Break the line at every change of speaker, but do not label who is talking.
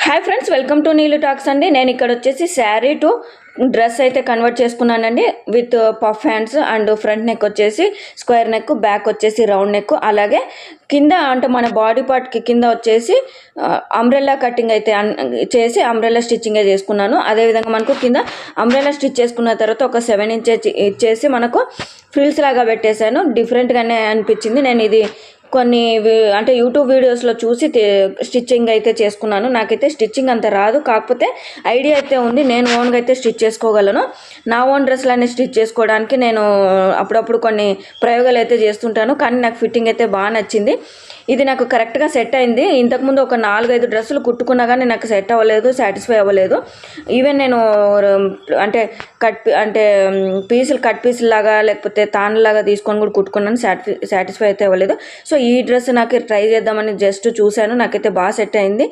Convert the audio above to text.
Hi friends welcome to నీళ్ళు talks అండి. నేను ఇక్కడ వచ్చేసి శారీ టు డ్రెస్ అయితే కన్వర్ట్ చేసుకున్నానండి. With uh, puff hands and front neck వచ్చేసి స్క్వేర్ నెక్ బ్యాక్ వచ్చేసి రౌండ్ నెక్ అలాగే కింద అంటే మన బాడీ పార్ట్కి కింద వచ్చేసి uh, అంబ్రెల్లా కటింగ్ అయితే చేసి అంబ్రెల్లా స్టిచ్చింగ్ చేసుకున్నాను. అదేవిధంగా మనకు కింద అంబ్రెల్లా స్టిచ్ చేసుకున్న తర్వాత ఒక సెవెన్ ఇంచెస్ ఇచ్చేసి మనకు ఫ్రిల్స్ లాగా పెట్టేశాను. డిఫరెంట్గానే అనిపించింది. నేను ఇది కొన్ని అంటే యూట్యూబ్ వీడియోస్లో చూసి స్టిచ్చింగ్ అయితే చేసుకున్నాను. నాకైతే స్టిచ్చింగ్ అంత రాదు. కాకపోతే ఐడియా అయితే ఉంది. నేను ఓన్గా అయితే స్టిచ్ చేసుకోగలను. నా ఓన్ డ్రెస్లన్నీ స్టిచ్ చేసుకోవడానికి నేను అప్పుడప్పుడు కొన్ని ప్రయోగాలు అయితే చేస్తుంటాను. కానీ నాకు ఫిట్టింగ్ అయితే బాగా నచ్చింది. ఇది నాకు కరెక్ట్గా సెట్ అయింది. ఇంతకుముందు ఒక నాలుగైదు డ్రెస్సులు కుట్టుకున్నా కానీ నాకు సెట్ అవ్వలేదు సాటిస్ఫై అవ్వలేదు. ఈవెన్ నేను అంటే కట్ పీ- అంటే పీసులు కట్ పీసులు లాగా లేకపోతే తాన్లాగా తీసుకొని కూడా కుట్టుకున్నాను సాటిస్ఫై సాటిస్ఫై అయితే అవ్వలేదు. సో ఈ డ్రెస్ నాకు ట్రై చేద్దామని జస్ట్ చూశాను. నాకైతే బాగా సెట్ అయింది.